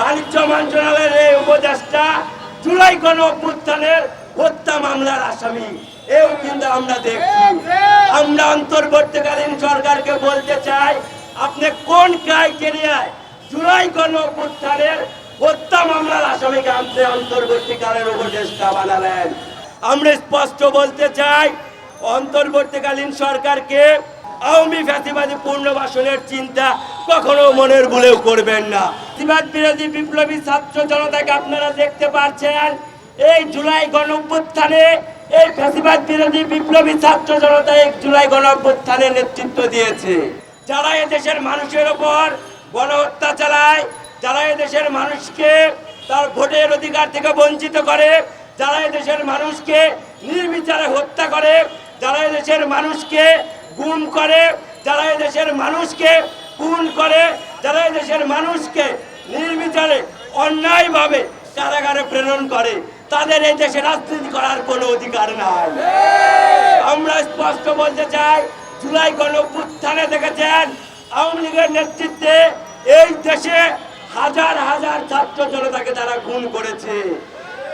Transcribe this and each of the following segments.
বাণিজ্য মন্ত্রণালয়ের এই উপদেষ্টা জুলাই গণ অভ্যুত্থানের হত্যা মামলার আসামি। এও কিন্তু আমরা দেখছি। আমরা অন্তর্বর্তীকালীন সরকারকে বলতে চাই, আপনি কোন ক্রাইটেরিয়ায় জুলাই গণ অভ্যুত্থানের হত্যা মামলার আসামিকে আপনি অন্তর্বর্তীকালের উপদেষ্টা বানালেন? আমরা স্পষ্ট বলতে চাই, অন্তর্বর্তীকালীন সরকারকে আওয়ামী ফ্যাসিবাদী পূর্ণবাসনের চিন্তা কখনো মনের ভুলেও করবেন না। ফ্যাসিবাদ বিরোধী বিপ্লবী ছাত্র জনতাকে আপনারা দেখতে পাচ্ছেন। এই জুলাই গণ এই ফ্যাসিবাদ বিরোধী বিপ্লবী ছাত্র জনতা এক জুলাই গণ নেতৃত্ব দিয়েছে। যারা এদেশের মানুষের ওপর গণহত্যা চালায়, যারা এদেশের মানুষকে তার ভোটের অধিকার থেকে বঞ্চিত করে, যারা এদেশের মানুষকে নির্বিচারে হত্যা করে, যারা এদেশের মানুষকে গুম করে, যারা এদেশের মানুষকে খুন করে, যারা এদেশের মানুষকে নির্বিচারে অন্যায়ভাবে কারাগারে প্রেরণ করে। তাদের এই দেশে রাজনীতি করার কোনো অধিকার নাই। আমরা স্পষ্ট বলতে চাই, জুলাই গণ দেখেছেন, আওয়ামী লীগের নেতৃত্বে এই দেশে হাজার হাজার ছাত্র জনতাকে তারা খুন করেছে।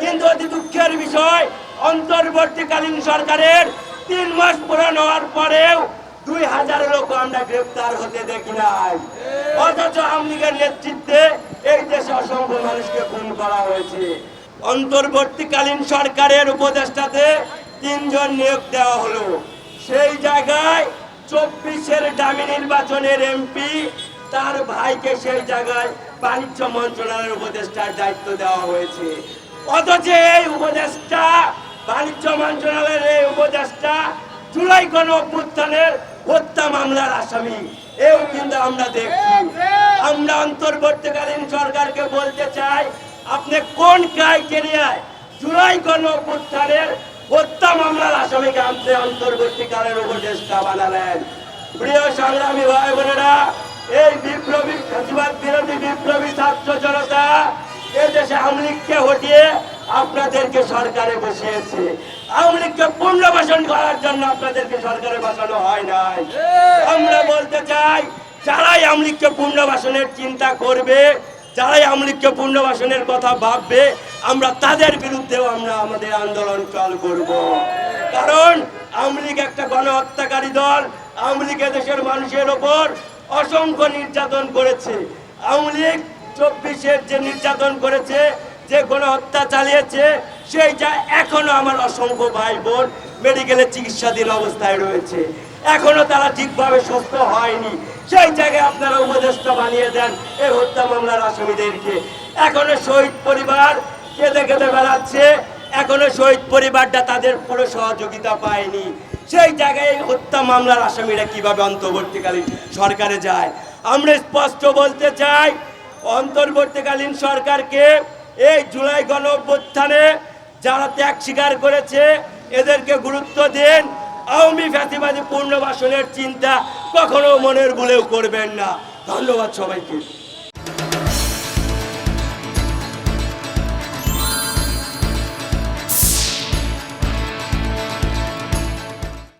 কিন্তু অতি দুঃখের বিষয়, অন্তর্বর্তীকালীন সরকারের তিন মাস পূরণ হওয়ার পরেও দুই হাজার লোক আমরা গ্রেপ্তার হতে দেখি নাই। অথচ আওয়ামী লীগের নেতৃত্বে অসংখ্য মানুষকে খুন করা হয়েছে। অন্তর্বর্তীকালীন সরকারের উপদেষ্টাতে তিনজন নিয়োগ দেওয়া হলো। সেই জায়গায় চব্বিশের ডামি নির্বাচনের এমপি তার ভাইকে সেই জায়গায় বাণিজ্য মন্ত্রণালয়ের উপদেষ্টার দায়িত্ব দেওয়া হয়েছে। অথচ এই উপদেষ্টা, বাণিজ্য মন্ত্রণালয়ের এই উপদেষ্টা জুলাই গণ অভ্যুত্থানের হত্যা মামলার আসামি। এও কিন্তু আমরা দেখছি। আমরা অন্তর্বর্তীকালীন সরকারকে বলতে চাই, আপনি কোন ক্রাইটেরিয়ায় জুলাই গণ অভ্যুত্থানের হত্যা মামলার আসামিকে আপনি অন্তর্বর্তীকালের উপদেষ্টা বানালেন? প্রিয় সংগ্রামী ভাই বোনেরা এই বিপ্লবী ফ্যাসিবাদ বিরোধী বিপ্লবী ছাত্র জনতা, এদেশে আওয়ামী লীগকে হটিয়ে আপনাদেরকে সরকারে বসিয়েছে। আওয়ামী লীগকে পুনর্বাসন করার জন্য আপনাদেরকে সরকারে বসানো হয় নাই। আমরা বলতে চাই যারাই আওয়ামী লীগকে পুনর্বাসনের চিন্তা করবে যারাই আওয়ামী লীগকে পুনর্বাসনের কথা ভাববে আমরা তাদের বিরুদ্ধেও আমরা আমাদের আন্দোলন চল করব। কারণ আওয়ামী লীগ একটা গণহত্যাকারী দল আওয়ামী লীগ দেশের মানুষের ওপর অসংখ্য নির্যাতন করেছে। আওয়ামী লীগ চব্বিশের যে নির্যাতন করেছে যে গণহত্যা চালিয়েছে সেই যা এখনও আমার অসংখ্য ভাই বোন মেডিকেলে চিকিৎসাধীন অবস্থায় রয়েছে। এখনও তারা ঠিকভাবে সুস্থ হয়নি। সেই জায়গায় আপনারা উপদেষ্টা বানিয়ে দেন এই হত্যা মামলার আসামিদেরকে। এখনও শহীদ পরিবার কেঁদে কেঁদে বেড়াচ্ছে। এখনও শহীদ পরিবারটা তাদের পুরো সহযোগিতা পায়নি। সেই জায়গায় এই হত্যা মামলার আসামিরা কীভাবে অন্তর্বর্তীকালীন সরকারে যায়? আমরা স্পষ্ট বলতে চাই, অন্তর্বর্তীকালীন সরকারকে এই জুলাই গণ যারা ত্যাগ স্বীকার করেছে, এদেরকে গুরুত্ব দেন। আওয়ামী ফ্যাসিবাদী পূর্ণবাসনের চিন্তা কখনো মনের ভুলেও করবেন না। ধন্যবাদ সবাইকে।